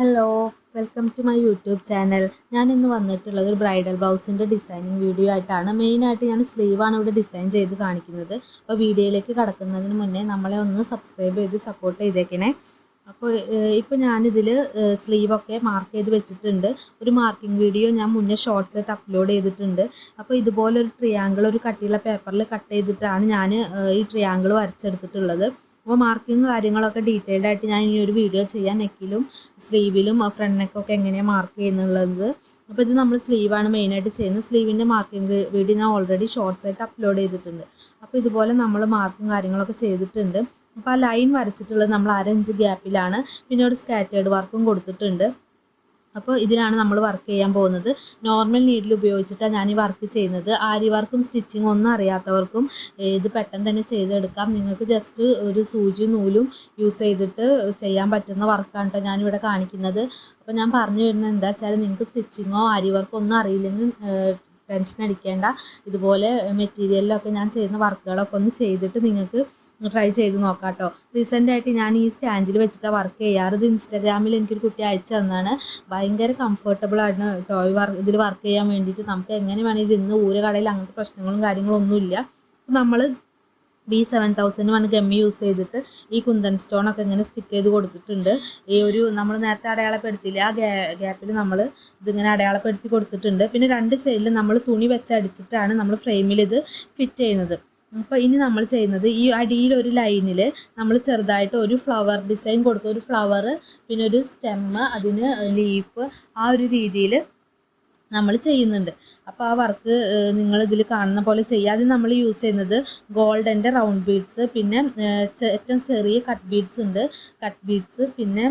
Hello welcome to my YouTube channel ഞാൻ ഇന്ന് വന്നിട്ടുള്ളത് ഒരു ബ്രൈഡൽ ബ്ലൗസിന്റെ ഡിസൈനിങ് വീഡിയോ ആയിട്ടാണ്. മെയിനായിട്ട് ഞാൻ സ്ലീവാണ് ഇവിടെ ഡിസൈൻ ചെയ്ത് കാണിക്കുന്നത്. അപ്പോൾ വീഡിയോയിലേക്ക് കടക്കുന്നതിന് മുന്നേ നമ്മളെ ഒന്ന് സബ്സ്ക്രൈബ് ചെയ്ത് സപ്പോർട്ട് ചെയ്തേക്കണേ. അപ്പോൾ ഇപ്പോൾ ഞാനിതിൽ സ്ലീവൊക്കെ മാർക്ക് ചെയ്ത് വെച്ചിട്ടുണ്ട്. ഒരു മാർക്കിംഗ് വീഡിയോ ഞാൻ മുന്നേ ഷോർട്സ് ആയിട്ട് അപ്ലോഡ് ചെയ്തിട്ടുണ്ട്. അപ്പോൾ ഇതുപോലെ ഒരു ട്രിയാങ്കിൾ ഒരു കട്ടിയുള്ള പേപ്പറിൽ കട്ട് ചെയ്തിട്ടാണ് ഞാൻ ഈ ട്രിയാങ്കിൾ വരച്ചെടുത്തിട്ടുള്ളത്. അപ്പോൾ മാർക്കിങ് കാര്യങ്ങളൊക്കെ ഡീറ്റെയിൽഡ് ആയിട്ട് ഞാൻ ഈ ഒരു വീഡിയോ ചെയ്യാൻ നെക്കിലും സ്ലീവിലും ഫ്രണ്ട് നെക്കൊക്കെ എങ്ങനെയാണ് മാർക്ക് ചെയ്യുന്നുള്ളത്. അപ്പോൾ ഇത് നമ്മൾ സ്ലീവാണ് മെയിനായിട്ട് ചെയ്യുന്നത്. സ്ലീവിന്റെ മാർക്കിംഗ് വീഡിയോ ഞാൻ ഓൾറെഡി ഷോർട്സ് ആയിട്ട് അപ്ലോഡ് ചെയ്തിട്ടുണ്ട്. അപ്പോൾ ഇതുപോലെ നമ്മൾ മാർക്കും കാര്യങ്ങളൊക്കെ ചെയ്തിട്ടുണ്ട്. അപ്പോൾ ആ ലൈൻ വരച്ചിട്ടുള്ളത് നമ്മൾ അരഞ്ച് ഗ്യാപ്പിലാണ് പിന്നെ ഒരു സ്കാറ്റേർഡ് വർക്കും കൊടുത്തിട്ടുണ്ട്. അപ്പോൾ ഇതിലാണ് നമ്മൾ വർക്ക് ചെയ്യാൻ പോകുന്നത്. നോർമൽ നീഡിൽ ഉപയോഗിച്ചിട്ടാണ് ഞാൻ ഈ വർക്ക് ചെയ്യുന്നത്. ആരി വർക്കും സ്റ്റിച്ചിങ്ങും ഒന്നും അറിയാത്തവർക്കും ഇത് പെട്ടെന്ന് തന്നെ ചെയ്തെടുക്കാം. നിങ്ങൾക്ക് ജസ്റ്റ് ഒരു സൂചി നൂലും യൂസ് ചെയ്തിട്ട് ചെയ്യാൻ പറ്റുന്ന വർക്കാണ് കേട്ടോ ഞാനിവിടെ കാണിക്കുന്നത്. അപ്പോൾ ഞാൻ പറഞ്ഞു വരുന്നത് എന്താ വെച്ചാൽ നിങ്ങൾക്ക് സ്റ്റിച്ചിങ്ങോ ആരി വർക്കോ ഒന്നും അറിയില്ലെങ്കിൽ ടെൻഷൻ അടിക്കേണ്ട. ഇതുപോലെ മെറ്റീരിയലിലൊക്കെ ഞാൻ ചെയ്യുന്ന വർക്കുകളൊക്കെ ഒന്ന് ചെയ്തിട്ട് നിങ്ങൾക്ക് ട്രൈ ചെയ്ത് നോക്കാം കേട്ടോ റീസെന്റ് ആയിട്ട് ഞാൻ ഈ സ്റ്റാൻഡിൽ വെച്ചിട്ട് വർക്ക് ചെയ്യാറ്. ഇൻസ്റ്റാഗ്രാമിൽ എനിക്കൊരു കുട്ടി അയച്ചു തന്നാണ്. ഭയങ്കര കംഫർട്ടബിൾ ആണ് ടോയ് വർക്ക് ഇതിൽ വർക്ക് ചെയ്യാൻ വേണ്ടിയിട്ട് നമുക്ക് എങ്ങനെ വേണമെങ്കിൽ ഇന്ന് ഊര കടയിൽ അങ്ങനത്തെ പ്രശ്നങ്ങളും കാര്യങ്ങളും ഒന്നുമില്ല. നമ്മൾ B seven thousand one gummy use ചെയ്തിട്ട് ഈ കുന്തൻ സ്റ്റോൺ ഒക്കെ ഇങ്ങനെ സ്റ്റിക്ക് ചെയ്ത് കൊടുത്തിട്ടുണ്ട്. ഈ ഒരു നമ്മൾ നേരത്തെ അടയാളപ്പെടുത്തിയില്ല ആ ഗ്യാപ്പിൽ നമ്മൾ ഇതിങ്ങനെ അടയാളപ്പെടുത്തി കൊടുത്തിട്ടുണ്ട്. പിന്നെ രണ്ട് സൈഡിൽ നമ്മൾ തുണി വെച്ചടിച്ചിട്ടാണ് നമ്മൾ ഫ്രെയിമിൽ ഇത് ഫിറ്റ് ചെയ്യുന്നത്. അപ്പോൾ ഇനി നമ്മൾ ചെയ്യുന്നത് ഈ അടിയിൽ ഒരു ലൈനിൽ നമ്മൾ ചെറുതായിട്ട് ഒരു ഫ്ലവർ ഡിസൈൻ കൊടുക്കുക ഒരു ഫ്ലവർ പിന്നെ ഒരു സ്റ്റെമ്മ് അതിന് ലീഫ് ആ ഒരു രീതിയിൽ നമ്മൾ ചെയ്യുന്നുണ്ട്. അപ്പോൾ ആ വർക്ക് നിങ്ങൾ ഇതിൽ കാണുന്ന പോലെ ചെയ്യുക. അത് നമ്മൾ യൂസ് ചെയ്യുന്നത് ഗോൾഡന്റെ റൗണ്ട് ബീഡ്സ് പിന്നെ ഏറ്റവും ചെറിയ കട്ട് ബീഡ്സ് ഉണ്ട്. കട്ട് ബീഡ്സ് പിന്നെ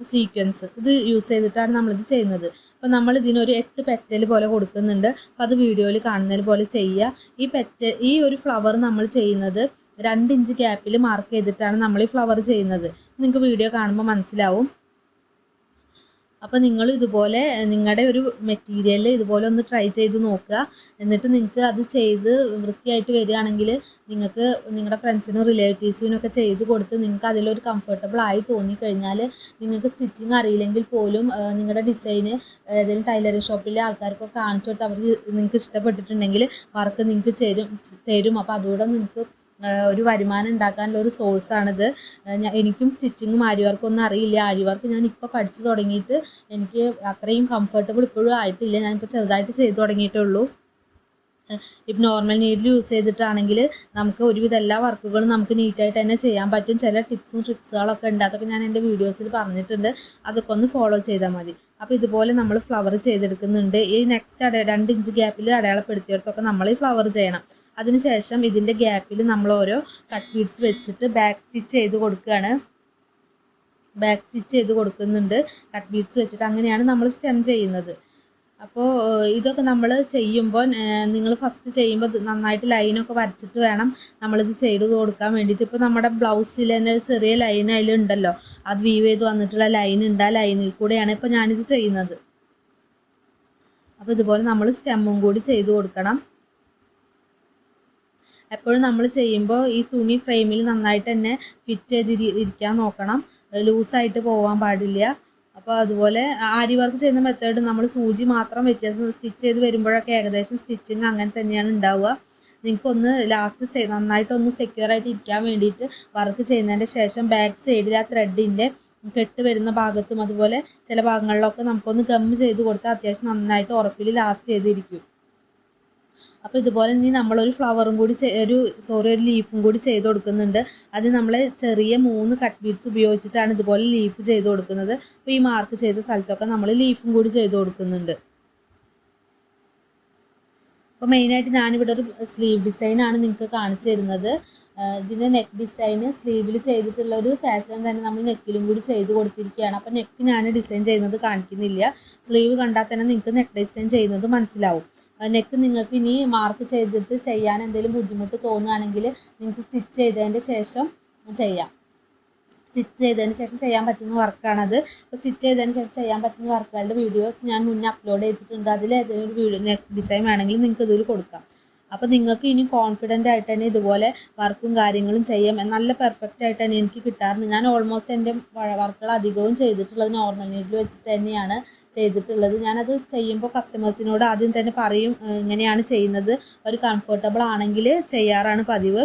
സീക്വൻസ് ഇത് യൂസ് ചെയ്തിട്ടാണ് നമ്മളിത് ചെയ്യുന്നത്. അപ്പോൾ നമ്മൾ ഇതിനൊരു എട്ട് പെറ്റൽ പോലെ കൊടുക്കുന്നുണ്ട്. അപ്പോൾ അത് വീഡിയോയിൽ കാണുന്നത് പോലെ ചെയ്യുക ഈ പെറ്റ ഈ ഒരു ഫ്ലവർ നമ്മൾ ചെയ്യുന്നത് രണ്ട് ഇഞ്ച് ഗ്യാപ്പിൽ മാർക്ക് ചെയ്തിട്ടാണ് നമ്മൾ ഈ ഫ്ലവർ ചെയ്യുന്നത്. നിങ്ങൾക്ക് വീഡിയോ കാണുമ്പോൾ മനസ്സിലാവും. അപ്പോൾ നിങ്ങൾ ഇതുപോലെ നിങ്ങളുടെ ഒരു മെറ്റീരിയൽ ഇതുപോലെ ഒന്ന് ട്രൈ ചെയ്ത് നോക്കുക. എന്നിട്ട് നിങ്ങൾക്ക് അത് ചെയ്ത് വൃത്തിയായിട്ട് വരികയാണെങ്കിൽ നിങ്ങൾക്ക് നിങ്ങളുടെ ഫ്രണ്ട്സിനും റിലേറ്റീവ്സിനും ഒക്കെ ചെയ്ത് കൊടുത്ത് നിങ്ങൾക്ക് അതിലൊരു കംഫർട്ടബിൾ ആയി തോന്നിക്കഴിഞ്ഞാൽ നിങ്ങൾക്ക് സ്റ്റിച്ചിങ് അറിയില്ലെങ്കിൽ പോലും നിങ്ങളുടെ ഡിസൈന് ഏതെങ്കിലും ടൈലറി ഷോപ്പിലെ ആൾക്കാർക്കൊക്കെ കാണിച്ചു കൊടുത്ത് അവർ നിങ്ങൾക്ക് ഇഷ്ടപ്പെട്ടിട്ടുണ്ടെങ്കിൽ വർക്ക് നിങ്ങൾക്ക് തരും തരും. അപ്പോൾ അതുകൂടെ നിങ്ങൾക്ക് ഒരു വരുമാനം ഉണ്ടാക്കാനുള്ള ഒരു സോഴ്സ് സോഴ്സാണിത് എനിക്കും സ്റ്റിച്ചിങ്ങും ആരി ഒന്നും അറിയില്ല. ആരി വർക്ക് ഞാൻ ഇപ്പോൾ പഠിച്ചു തുടങ്ങിയിട്ട് എനിക്ക് അത്രയും കംഫർട്ടബിൾ ഇപ്പോഴും ആയിട്ടില്ല. ഞാനിപ്പോൾ ചെറുതായിട്ട് ചെയ്തു തുടങ്ങിയിട്ടേ ഉള്ളൂ ഇപ്പം നോർമൽ നീഡിൽ യൂസ് ചെയ്തിട്ടാണെങ്കിൽ നമുക്ക് ഒരുവിധ എല്ലാ വർക്കുകളും നമുക്ക് നീറ്റായിട്ട് തന്നെ ചെയ്യാൻ പറ്റും. ചില ടിപ്സും ട്രിക്സുകളൊക്കെ ഉണ്ട്. അതൊക്കെ ഞാൻ എന്റെ വീഡിയോസിൽ പറഞ്ഞിട്ടുണ്ട്. അതൊക്കെ ഒന്ന് ഫോളോ ചെയ്താൽ മതി. അപ്പോൾ ഇതുപോലെ നമ്മൾ ഫ്ലവർ ചെയ്തെടുക്കുന്നുണ്ട്. ഈ നെക്സ്റ്റ് അട രണ്ട് ഇഞ്ച് ഗ്യാപ്പിൽ അടയാളപ്പെടുത്തിയിടത്തൊക്കെ നമ്മൾ ഈ ഫ്ലവർ ചെയ്യണം. അതിനുശേഷം ഇതിന്റെ ഗ്യാപ്പിൽ നമ്മൾ ഓരോ കട്ട് ബീഡ്സ് വെച്ചിട്ട് ബാക്ക് സ്റ്റിച്ച് ചെയ്ത് കൊടുക്കുകയാണ് ബാക്ക് സ്റ്റിച്ച് ചെയ്ത് കൊടുക്കുന്നുണ്ട്. കട്ട് ബീഡ്സ് വെച്ചിട്ട് അങ്ങനെയാണ് നമ്മൾ സ്റ്റെം ചെയ്യുന്നത്. അപ്പോൾ ഇതൊക്കെ നമ്മൾ ചെയ്യുമ്പോൾ നിങ്ങൾ ഫസ്റ്റ് ചെയ്യുമ്പോൾ നന്നായിട്ട് ലൈനൊക്കെ വരച്ചിട്ട് വേണം നമ്മളിത് ചെയ്ത് കൊടുക്കാൻ വേണ്ടിയിട്ട്. ഇപ്പോൾ നമ്മുടെ ബ്ലൗസിൽ തന്നെ ചെറിയ ലൈൻ അതിലുണ്ടല്ലോ അത് വീവ് ചെയ്ത് വന്നിട്ടുള്ള ലൈൻ ഉണ്ട്. ആ ലൈനിൽ കൂടെയാണ് ഇപ്പോൾ ഞാനിത് ചെയ്യുന്നത്. അപ്പോൾ ഇതുപോലെ നമ്മൾ സ്റ്റെമ്മും കൂടി ചെയ്ത് കൊടുക്കണം. എപ്പോഴും നമ്മൾ ചെയ്യുമ്പോൾ ഈ തുണി ഫ്രെയിമിൽ നന്നായിട്ട് തന്നെ ഫിറ്റ് ചെയ്ത് ഇരിക്കാൻ നോക്കണം. ലൂസായിട്ട് പോകാൻ പാടില്ല. അപ്പോൾ അതുപോലെ ആരി വർക്ക് ചെയ്യുന്ന മെത്തേഡ് നമ്മൾ സൂചി മാത്രം വ്യത്യാസം സ്റ്റിച്ച് ചെയ്ത് വരുമ്പോഴൊക്കെ ഏകദേശം സ്റ്റിച്ചിങ് അങ്ങനെ തന്നെയാണ് ഉണ്ടാവുക. നിങ്ങൾക്കൊന്ന് ലാസ്റ്റ് നന്നായിട്ടൊന്ന് സെക്യൂർ ആയിട്ട് ഇരിക്കാൻ വേണ്ടിയിട്ട് വർക്ക് ചെയ്യുന്നതിന്റെ ശേഷം ബാക്ക് സൈഡിൽ ആ ത്രെഡിന്റെ കെട്ട് വരുന്ന ഭാഗത്തും അതുപോലെ ചില ഭാഗങ്ങളിലൊക്കെ നമുക്കൊന്ന് ഗം ചെയ്ത് കൊടുത്താൽ അത്യാവശ്യം നന്നായിട്ട് ഉറപ്പിൽ ലാസ്റ്റ് ചെയ്തിരിക്കും അപ്പോൾ ഇതുപോലെ ഇനി നമ്മളൊരു ഫ്ലവറും കൂടി ഒരു സോറി ഒരു ലീഫും കൂടി ചെയ്ത് കൊടുക്കുന്നുണ്ട്. അത് നമ്മൾ ചെറിയ മൂന്ന് കട്ട് ബീഡ്സ് ഉപയോഗിച്ചിട്ടാണ് ഇതുപോലെ ലീഫ് ചെയ്ത് കൊടുക്കുന്നത്. അപ്പോൾ ഈ മാർക്ക് ചെയ്ത സ്ഥലത്തൊക്കെ നമ്മൾ ലീഫും കൂടി ചെയ്ത് കൊടുക്കുന്നുണ്ട്. അപ്പോൾ മെയിനായിട്ട് ഞാനിവിടെ ഒരു സ്ലീവ് ഡിസൈനാണ് നിങ്ങൾക്ക് കാണിച്ചു തരുന്നത്. ഇതിന്റെ നെക്ക് ഡിസൈന് സ്ലീവിൽ ചെയ്തിട്ടുള്ള ഒരു പാറ്റേൺ തന്നെ നമ്മൾ നെക്കിലും കൂടി ചെയ്ത് കൊടുത്തിരിക്കുകയാണ്. അപ്പോൾ നെക്ക് ഞാൻ ഡിസൈൻ ചെയ്യുന്നത് കാണിക്കുന്നില്ല. സ്ലീവ് കണ്ടാൽ തന്നെ നിങ്ങൾക്ക് നെക്ക് ഡിസൈൻ ചെയ്യുന്നത് മനസ്സിലാവും. നെക്ക് നിങ്ങൾക്ക് ഇനി മാർക്ക് ചെയ്തിട്ട് ചെയ്യാൻ എന്തെങ്കിലും ബുദ്ധിമുട്ട് തോന്നുകയാണെങ്കിൽ നിങ്ങൾക്ക് സ്റ്റിച്ച് ചെയ്തതിന്റെ ശേഷം ചെയ്യാം. സ്റ്റിച്ച് ചെയ്തതിന് ശേഷം ചെയ്യാൻ പറ്റുന്ന വർക്കാണത് അപ്പോൾ സ്റ്റിച്ച് ചെയ്തതിന് ശേഷം ചെയ്യാൻ പറ്റുന്ന വർക്കുകളുടെ വീഡിയോസ് ഞാൻ മുന്നേ അപ്ലോഡ് ചെയ്തിട്ടുണ്ട്. അതിൽ ഏതെങ്കിലും ഒരു വീഡിയോ നെക്ക് ഡിസൈൻ വേണമെങ്കിൽ നിങ്ങൾക്ക് ഇതിൽ കൊടുക്കാം. അപ്പോൾ നിങ്ങൾക്ക് ഇനി കോൺഫിഡന്റ് ആയിട്ട് തന്നെ ഇതുപോലെ വർക്കും കാര്യങ്ങളും ചെയ്യാം. നല്ല പെർഫെക്റ്റ് ആയിട്ട് തന്നെ എനിക്ക് കിട്ടാറുണ്ട്. ഞാൻ ഓൾമോസ്റ്റ് എന്റെ വർക്കുകൾ അധികവും ചെയ്തിട്ടുള്ളത് നോർമൽ നീഡിൽ വെച്ചിട്ട് തന്നെയാണ് ചെയ്തിട്ടുള്ളത്. ഞാനത് ചെയ്യുമ്പോൾ കസ്റ്റമേഴ്സിനോട് ആദ്യം തന്നെ പറയും ഇങ്ങനെയാണ് ചെയ്യുന്നത്. ഒരു കംഫർട്ടബിൾ ആണെങ്കിൽ ചെയ്യാറാണ് പതിവ്.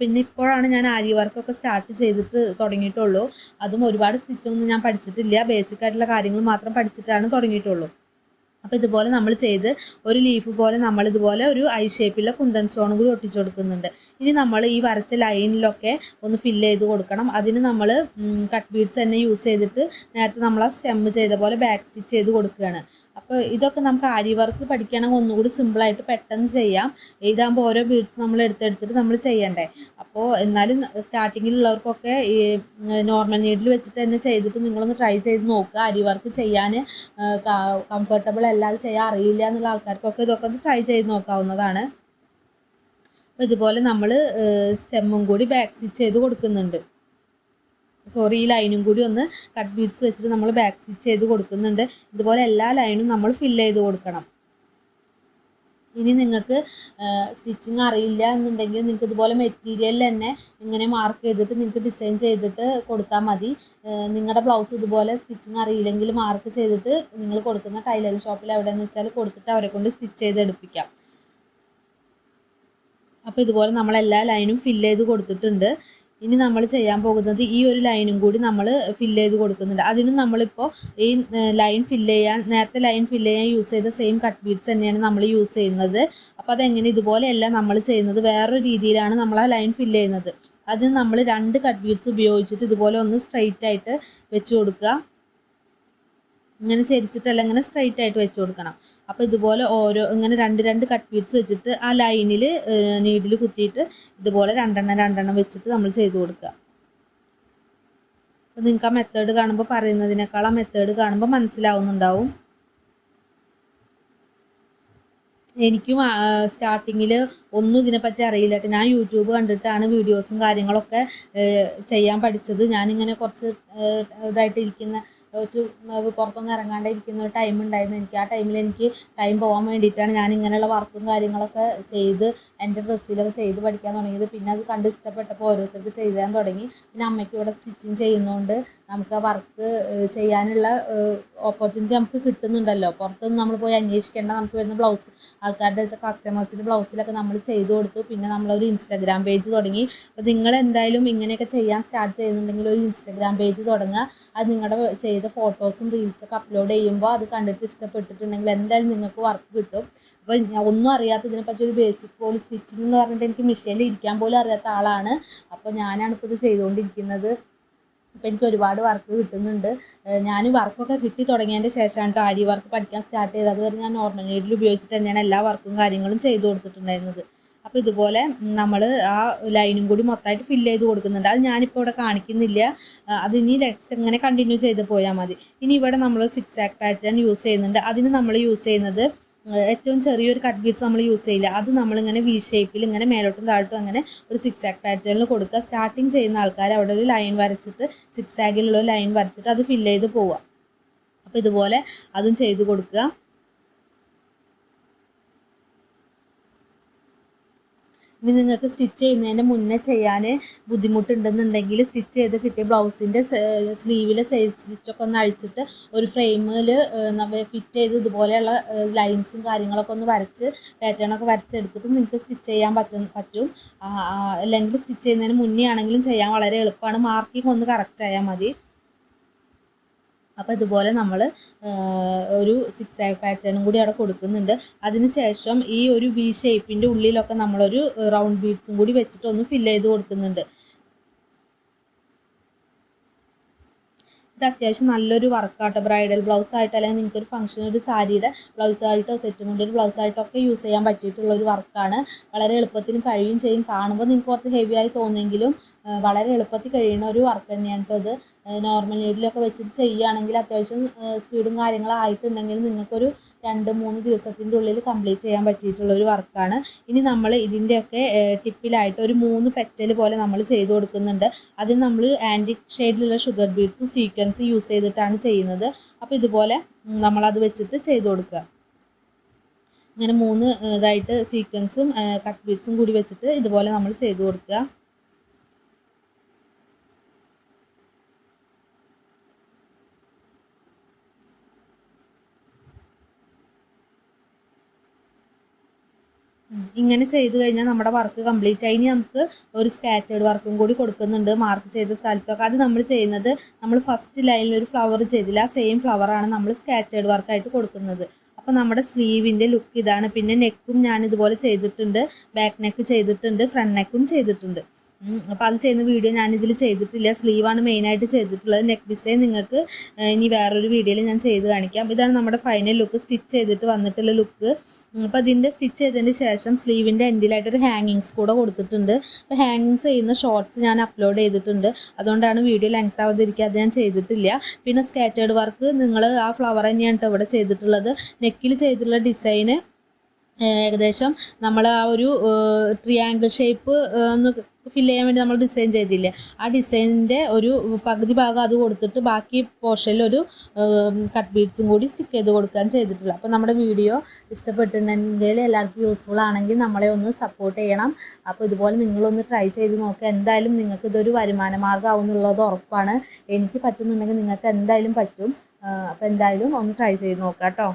പിന്നെ ഇപ്പോഴാണ് ഞാൻ ആരി വർക്കൊക്കെ സ്റ്റാർട്ട് ചെയ്തിട്ട് തുടങ്ങിയിട്ടുള്ളൂ. അതും ഒരുപാട് സ്റ്റിച്ചൊന്നും ഞാൻ പഠിച്ചിട്ടില്ല. ബേസിക് ആയിട്ടുള്ള കാര്യങ്ങൾ മാത്രം പഠിച്ചിട്ടാണ് തുടങ്ങിയിട്ടുള്ളൂ. അപ്പോൾ ഇതുപോലെ നമ്മൾ ചെയ്ത് ഒരു ലീഫ് പോലെ നമ്മൾ ഇതുപോലെ ഒരു ഐ ഷേപ്പിലുള്ള കുന്തൻ സോണും കൂടി ഒട്ടിച്ചു കൊടുക്കുന്നുണ്ട്. ഇനി നമ്മൾ ഈ വരച്ച ലൈനിലൊക്കെ ഒന്ന് ഫില്ല് ചെയ്ത് കൊടുക്കണം. അതിന് നമ്മൾ കട്ട് ബീഡ്സ് തന്നെ യൂസ് ചെയ്തിട്ട് നേരത്തെ നമ്മൾ ആ സ്റ്റെം ചെയ്ത പോലെ ബാക്ക് സ്റ്റിച്ച് ചെയ്ത് കൊടുക്കുകയാണ്. അപ്പോൾ ഇതൊക്കെ നമുക്ക് ആരി വർക്ക് പഠിക്കുകയാണെങ്കിൽ ഒന്നുകൂടി സിമ്പിളായിട്ട് പെട്ടെന്ന് ചെയ്യാം. ഇതാകുമ്പോൾ ഓരോ ബീഡ്സ് നമ്മൾ എടുത്തെടുത്തിട്ട് നമ്മൾ ചെയ്യണ്ടേ. അപ്പോൾ എന്നാലും സ്റ്റാർട്ടിങ്ങിലുള്ളവർക്കൊക്കെ ഈ നോർമൽ നീഡിൽ വെച്ചിട്ട് തന്നെ ചെയ്തിട്ട് നിങ്ങളൊന്ന് ട്രൈ ചെയ്ത് നോക്കുക അരി വർക്ക് ചെയ്യാൻ കംഫർട്ടബിൾ അല്ലാതെ ചെയ്യാൻ അറിയില്ല എന്നുള്ള ആൾക്കാർക്കൊക്കെ ഇതൊക്കെ ഒന്ന് ട്രൈ ചെയ്ത് നോക്കാവുന്നതാണ്. അപ്പോൾ ഇതുപോലെ നമ്മൾ സ്റ്റെമ്മും കൂടി ബാക്ക് സ്റ്റിച്ച് ചെയ്ത് കൊടുക്കുന്നുണ്ട്. സോറി ഈ ലൈനും കൂടി ഒന്ന് കട്ട് ബീഡ്സ് വെച്ചിട്ട് നമ്മൾ ബാക്ക് സ്റ്റിച്ച് ചെയ്ത് കൊടുക്കുന്നുണ്ട്. ഇതുപോലെ എല്ലാ ലൈനും നമ്മൾ ഫില്ല് ചെയ്ത് കൊടുക്കണം. ഇനി നിങ്ങൾക്ക് സ്റ്റിച്ചിങ് അറിയില്ല എന്നുണ്ടെങ്കിൽ നിങ്ങൾക്ക് ഇതുപോലെ മെറ്റീരിയൽ തന്നെ ഇങ്ങനെ മാർക്ക് ചെയ്തിട്ട് നിങ്ങൾക്ക് ഡിസൈൻ ചെയ്തിട്ട് കൊടുത്താൽ മതി. നിങ്ങളുടെ ബ്ലൗസ് ഇതുപോലെ സ്റ്റിച്ചിങ് അറിയില്ലെങ്കിൽ മാർക്ക് ചെയ്തിട്ട് നിങ്ങൾ കൊടുക്കുന്ന ടൈലർ ഷോപ്പിൽ എവിടെയെന്ന് വെച്ചാൽ കൊടുത്തിട്ട് അവരെ കൊണ്ട് സ്റ്റിച്ച് ചെയ്ത് എടുപ്പിക്കാം. അപ്പോൾ ഇതുപോലെ നമ്മൾ എല്ലാ ലൈനും ഫില്ല് ചെയ്ത് കൊടുത്തിട്ടുണ്ട്. ഇനി നമ്മൾ ചെയ്യാൻ പോകുന്നത് ഈ ഒരു ലൈനും കൂടി നമ്മൾ ഫില്ല് ചെയ്ത് കൊടുക്കുന്നുണ്ട്. അതിനും നമ്മളിപ്പോൾ ഈ ലൈൻ ഫില്ല് ചെയ്യാൻ നേരത്തെ ലൈൻ ഫില്ല് ചെയ്യാൻ യൂസ് ചെയ്ത സെയിം കട്ട് ബീഡ്സ് തന്നെയാണ് നമ്മൾ യൂസ് ചെയ്യുന്നത്. അപ്പോൾ അതെങ്ങനെ ഇതുപോലെയല്ല നമ്മൾ ചെയ്യുന്നത്? വേറൊരു രീതിയിലാണ് നമ്മൾ ആ ലൈൻ ഫില്ല് ചെയ്യുന്നത്. അതിന് നമ്മൾ രണ്ട് കട്ട് ബീഡ്സ് ഉപയോഗിച്ചിട്ട് ഇതുപോലെ ഒന്ന് സ്ട്രെയിറ്റ് ആയിട്ട് വെച്ച് കൊടുക്കുക. ഇങ്ങനെ ചരിച്ചിട്ടല്ല ഇങ്ങനെ സ്ട്രെയിറ്റ് ആയിട്ട് വെച്ച് കൊടുക്കണം. അപ്പോൾ ഇതുപോലെ ഓരോ ഇങ്ങനെ രണ്ട് രണ്ട് കട്ട് പീസ് വെച്ചിട്ട് ആ ലൈനിൽ നീഡിൽ കുത്തിയിട്ട് ഇതുപോലെ രണ്ടെണ്ണം രണ്ടെണ്ണം വെച്ചിട്ട് നമ്മൾ ചെയ്ത് കൊടുക്കുക. അപ്പോൾ നിങ്ങൾക്ക് ആ മെത്തേഡ് കാണുമ്പോൾ പറയുന്നതിനേക്കാൾ ആ മെത്തേഡ് കാണുമ്പോൾ മനസ്സിലാവുന്നുണ്ടാവും. എനിക്കും സ്റ്റാർട്ടിങ്ങിൽ ഒന്നും ഇതിനെപ്പറ്റി അറിയില്ല ഞാൻ യൂട്യൂബ് കണ്ടിട്ടാണ് വീഡിയോസും കാര്യങ്ങളൊക്കെ ചെയ്യാൻ പഠിച്ചത്. ഞാനിങ്ങനെ കുറച്ച് ഇതായിട്ട് ഇരിക്കുന്ന പുറത്തൊന്നും ഇറങ്ങാണ്ട് ഇരിക്കുന്ന ഒരു ടൈം ഉണ്ടായിരുന്നു. എനിക്ക് ആ ടൈമിൽ എനിക്ക് ടൈം പോകാൻ വേണ്ടിയിട്ടാണ് ഞാൻ ഇങ്ങനെയുള്ള വർക്കും കാര്യങ്ങളൊക്കെ ചെയ്ത് എന്റെ ഡ്രസ്സിലൊക്കെ ചെയ്ത് പഠിക്കാൻ തുടങ്ങിയത്. പിന്നെ അത് കണ്ട് ഇഷ്ടപ്പെട്ടപ്പോൾ ഓരോരുത്തർക്ക് ചെയ്തു തരാൻ തുടങ്ങി. പിന്നെ അമ്മയ്ക്ക് ഇവിടെ സ്റ്റിച്ചിങ് ചെയ്യുന്നതുകൊണ്ട് നമുക്ക് ആ വർക്ക് ചെയ്യാനുള്ള ഓപ്പർച്യൂണിറ്റി നമുക്ക് കിട്ടുന്നുണ്ടല്ലോ. പുറത്തൊന്നും നമ്മൾ പോയി അന്വേഷിക്കേണ്ട നമുക്ക് വരുന്ന ബ്ലൗസ് ആൾക്കാരുടെ അടുത്ത് കസ്റ്റമേഴ്സിന്റെ ബ്ലൗസിലൊക്കെ നമ്മൾ ചെയ്തു കൊടുത്തു. പിന്നെ നമ്മളൊരു ഇൻസ്റ്റാഗ്രാം പേജ് തുടങ്ങി. അപ്പോൾ നിങ്ങൾ എന്തായാലും ഇങ്ങനെയൊക്കെ ചെയ്യാൻ സ്റ്റാർട്ട് ചെയ്യുന്നുണ്ടെങ്കിൽ ഒരു ഇൻസ്റ്റാഗ്രാം പേജ് തുടങ്ങുക. അത് നിങ്ങളുടെ ചെയ്ത ഫോട്ടോസും റീൽസൊക്കെ അപ്ലോഡ് ചെയ്യുമ്പോൾ അത് കണ്ടിട്ട് ഇഷ്ടപ്പെട്ടിട്ടുണ്ടെങ്കിൽ എന്തായാലും നിങ്ങൾക്ക് വർക്ക് കിട്ടും. അപ്പോൾ ഞാൻ ഒന്നും അറിയാത്ത ഇതിനെപ്പറ്റി ഒരു ബേസിക് പോലും സ്റ്റിച്ചിങ് എന്ന് പറഞ്ഞിട്ട് എനിക്ക് മിഷീനിൽ ഇരിക്കാൻ പോലും അറിയാത്ത ആളാണ്. അപ്പോൾ ഞാനാണ് ഇപ്പോൾ ഇത് ചെയ്തുകൊണ്ടിരിക്കുന്നത്. അപ്പോൾ എനിക്ക് ഒരുപാട് വർക്ക് കിട്ടുന്നുണ്ട്. ഞാൻ വർക്കൊക്കെ കിട്ടി തുടങ്ങിയതിന്റെ ശേഷമാണ് കേട്ടോ ആരി വർക്ക് പഠിക്കാൻ സ്റ്റാർട്ട് ചെയ്തത്. അതുവരെ ഞാൻ നോർമൽ നീഡിൽ ഉപയോഗിച്ചിട്ട് തന്നെയാണ് എല്ലാ വർക്കും കാര്യങ്ങളും ചെയ്തു കൊടുത്തിട്ടുണ്ടായിരുന്നത്. അപ്പോൾ ഇതുപോലെ നമ്മൾ ആ ലൈനും കൂടി മൊത്തമായിട്ട് ഫില്ല് ചെയ്ത് കൊടുക്കുന്നുണ്ട്. അത് ഞാനിപ്പോൾ ഇവിടെ കാണിക്കുന്നില്ല. അത് ഇനി നെക്സ്റ്റ് ഇങ്ങനെ കണ്ടിന്യൂ ചെയ്ത് പോയാൽ മതി. ഇനി ഇവിടെ നമ്മൾ സിക്സ് ആക്ക് പാറ്റേൺ യൂസ് ചെയ്യുന്നുണ്ട്. അതിന് നമ്മൾ യൂസ് ചെയ്യുന്നത് ഏറ്റവും ചെറിയൊരു കട്ട് പീസ് നമ്മൾ യൂസ് ചെയ്യില്ല. അത് നമ്മളിങ്ങനെ വി ഷേപ്പിൽ ഇങ്ങനെ മേലോട്ടും താഴോട്ടും അങ്ങനെ ഒരു സിക്സ് ആക്ക് പാറ്റേണിൽ കൊടുക്കുക. സ്റ്റാർട്ടിങ് ചെയ്യുന്ന ആൾക്കാർ അവിടെ ഒരു ലൈൻ വരച്ചിട്ട് സിക്സ് ആക്കിലുള്ള ലൈൻ വരച്ചിട്ട് അത് ഫില്ല് ചെയ്ത് പോവുക. അപ്പോൾ ഇതുപോലെ അതും ചെയ്ത് കൊടുക്കുക. ഇനി നിങ്ങൾക്ക് സ്റ്റിച്ച് ചെയ്യുന്നതിന് മുന്നേ ചെയ്യാൻ ബുദ്ധിമുട്ടുണ്ടെന്നുണ്ടെങ്കിൽ സ്റ്റിച്ച് ചെയ്ത് കിട്ടിയ ബ്ലൗസിന്റെ സ്ലീവിലെ സൈഡ് സ്റ്റിച്ചൊക്കെ ഒന്ന് അഴിച്ചിട്ട് ഒരു ഫ്രെയിമിൽ ഫിറ്റ് ചെയ്ത് ഇതുപോലെയുള്ള ലൈൻസും കാര്യങ്ങളൊക്കെ ഒന്ന് വരച്ച് പാറ്റേണൊക്കെ വരച്ചെടുത്തിട്ട് നിങ്ങൾക്ക് സ്റ്റിച്ച് ചെയ്യാൻ പറ്റും പറ്റും. അല്ലെങ്കിൽ സ്റ്റിച്ച് ചെയ്യുന്നതിന് മുന്നേ ആണെങ്കിലും ചെയ്യാൻ വളരെ എളുപ്പമാണ്. മാർക്കിംഗ് ഒന്ന് കറക്റ്റ് ആയാൽ മതി. അപ്പോൾ ഇതുപോലെ നമ്മൾ ഒരു സിക്സ് ആഗ് പാറ്റേണും കൂടി അവിടെ കൊടുക്കുന്നുണ്ട്. അതിനുശേഷം ഈ ഒരു വി ഷേപ്പിന്റെ ഉള്ളിലൊക്കെ നമ്മളൊരു റൗണ്ട് ബീഡ്സും കൂടി വെച്ചിട്ട് ഒന്ന് ഫില്ല് ചെയ്ത് കൊടുക്കുന്നുണ്ട്. ഇത് അത്യാവശ്യം നല്ലൊരു വർക്കാട്ടോ ബ്രൈഡൽ ബ്ലൗസ് ആയിട്ട് അല്ലെങ്കിൽ നിങ്ങൾക്ക് ഒരു ഫംഗ്ഷൻ ഒരു സാരിയുടെ ബ്ലൗസ് ആയിട്ടോ സെറ്റ് കൊണ്ട് ഒരു ബ്ലൗസ് ആയിട്ടോ ഒക്കെ യൂസ് ചെയ്യാൻ പറ്റിയിട്ടുള്ള ഒരു വർക്കാണ് വളരെ എളുപ്പത്തിലും കഴിയും ചെയ്യും. കാണുമ്പോൾ നിങ്ങൾക്ക് കുറച്ച് ഹെവി ആയി തോന്നുമെങ്കിലും വളരെ എളുപ്പത്തിൽ കഴിയുന്ന ഒരു വർക്ക് തന്നെയാണ് കേട്ടോ ഇത്. നോർമൽ നീഡിലൊക്കെ വെച്ചിട്ട് ചെയ്യുകയാണെങ്കിൽ അത്യാവശ്യം സ്പീഡും കാര്യങ്ങളും ആയിട്ടുണ്ടെങ്കിൽ നിങ്ങൾക്കൊരു രണ്ട് മൂന്ന് ദിവസത്തിന്റെ ഉള്ളിൽ കംപ്ലീറ്റ് ചെയ്യാൻ പറ്റിയിട്ടുള്ള ഒരു വർക്കാണ് ഇനി നമ്മൾ ഇതിന്റെയൊക്കെ ടിപ്പിലായിട്ട് ഒരു മൂന്ന് പെറ്റൽ പോലെ നമ്മൾ ചെയ്ത് കൊടുക്കുന്നുണ്ട്. അതിന് നമ്മൾ ആന്റിക് ഷെയ്ഡിലുള്ള ഷുഗർ ബീഡ്സ് സീക്വൻസ് യൂസ് ചെയ്തിട്ടാണ് ചെയ്യുന്നത്. അപ്പോൾ ഇതുപോലെ നമ്മളത് വെച്ചിട്ട് ചെയ്ത് കൊടുക്കുക. ഇങ്ങനെ മൂന്ന് ഇതായിട്ട് സീക്വൻസും കട്ട് ബീഡ്സും കൂടി വെച്ചിട്ട് ഇതുപോലെ നമ്മൾ ചെയ്ത് കൊടുക്കുക. ഇങ്ങനെ ചെയ്ത് കഴിഞ്ഞാൽ നമ്മുടെ വർക്ക് കംപ്ലീറ്റ് ആയി. ഇനി നമുക്ക് ഒരു സ്കാറ്റേഡ് വർക്കും കൂടി കൊടുക്കുന്നുണ്ട്. മാർക്ക് ചെയ്ത സ്ഥലത്തൊക്കെ. അത് നമ്മൾ ചെയ്യുന്നത് നമ്മൾ ഫസ്റ്റ് ലൈനിൽ ഒരു ഫ്ലവർ ചെയ്തില്ല. സെയിം ഫ്ലവറാണ് നമ്മൾ സ്കാറ്റേഡ് വർക്കായിട്ട് കൊടുക്കുന്നത്. അപ്പോൾ നമ്മുടെ സ്ലീവിന്റെ ലുക്ക് ഇതാണ്. പിന്നെ നെക്കും ഞാൻ ഇതുപോലെ ചെയ്തിട്ടുണ്ട്. ബാക്ക് നെക്ക് ചെയ്തിട്ടുണ്ട്. ഫ്രണ്ട് നെക്കും ചെയ്തിട്ടുണ്ട്. അപ്പോൾ അത് ചെയ്യുന്ന വീഡിയോ ഞാനിതിൽ ചെയ്തിട്ടില്ല. സ്ലീവാണ് മെയിനായിട്ട് ചെയ്തിട്ടുള്ളത്. നെക്ക് ഡിസൈൻ നിങ്ങൾക്ക് ഇനി വേറൊരു വീഡിയോയിൽ ഞാൻ ചെയ്ത് കാണിക്കാം. ഇതാണ് നമ്മുടെ ഫൈനൽ ലുക്ക് സ്റ്റിച്ച് ചെയ്തിട്ട് വന്നിട്ടുള്ള ലുക്ക് അപ്പോൾ ഇതിന്റെ സ്റ്റിച്ച് ചെയ്തതിന് ശേഷം സ്ലീവിന്റെ എൻഡിലായിട്ടൊരു ഹാങ്ങിങ്സ് കൂടെ കൊടുത്തിട്ടുണ്ട്. അപ്പോൾ ഹാങ്ങിങ്സ് ചെയ്യുന്ന ഷോർട്സ് ഞാൻ അപ്ലോഡ് ചെയ്തിട്ടുണ്ട്. അതുകൊണ്ടാണ് വീഡിയോ ലെങ്ത് ആവാതിരിക്കുക അത് ഞാൻ ചെയ്തിട്ടില്ല. പിന്നെ സ്കാറ്റേഡ് വർക്ക് നിങ്ങൾ ആ ഫ്ലവർ തന്നെയാണ് ഇവിടെ ചെയ്തിട്ടുള്ളത്. നെക്കിൽ ചെയ്തിട്ടുള്ള ഡിസൈന് ഏകദേശം നമ്മൾ ആ ഒരു ട്രിയാങ്കിൾ ഷേപ്പ് ഒന്ന് ഫിൽ ചെയ്യാൻ വേണ്ടി നമ്മൾ ഡിസൈൻ ചെയ്തില്ലേ? ആ ഡിസൈനിന്റെ ഒരു പകുതി ഭാഗം അത് കൊടുത്തിട്ട് ബാക്കി പോർഷനിൽ ഒരു കട്ട് ബീഡ്സും കൂടി സ്റ്റിക്ക് ചെയ്ത് കൊടുക്കാൻ ചെയ്തിട്ടുള്ളത്. അപ്പോൾ നമ്മുടെ വീഡിയോ ഇഷ്ടപ്പെട്ടിട്ടുണ്ടെങ്കിൽ എല്ലാവർക്കും യൂസ്ഫുൾ ആണെങ്കിൽ നമ്മളെ ഒന്ന് സപ്പോർട്ട് ചെയ്യണം. അപ്പോൾ ഇതുപോലെ നിങ്ങളൊന്ന് ട്രൈ ചെയ്ത് നോക്കുക എന്തായാലും നിങ്ങൾക്ക് ഇതൊരു വരുമാന മാർഗമാവും എന്നുള്ളത് ഉറപ്പാണ്. എനിക്ക് പറ്റുന്നുണ്ടെങ്കിൽ നിങ്ങൾക്ക് എന്തായാലും പറ്റും. അപ്പോൾ എന്തായാലും ഒന്ന് ട്രൈ ചെയ്ത് നോക്കാം കേട്ടോ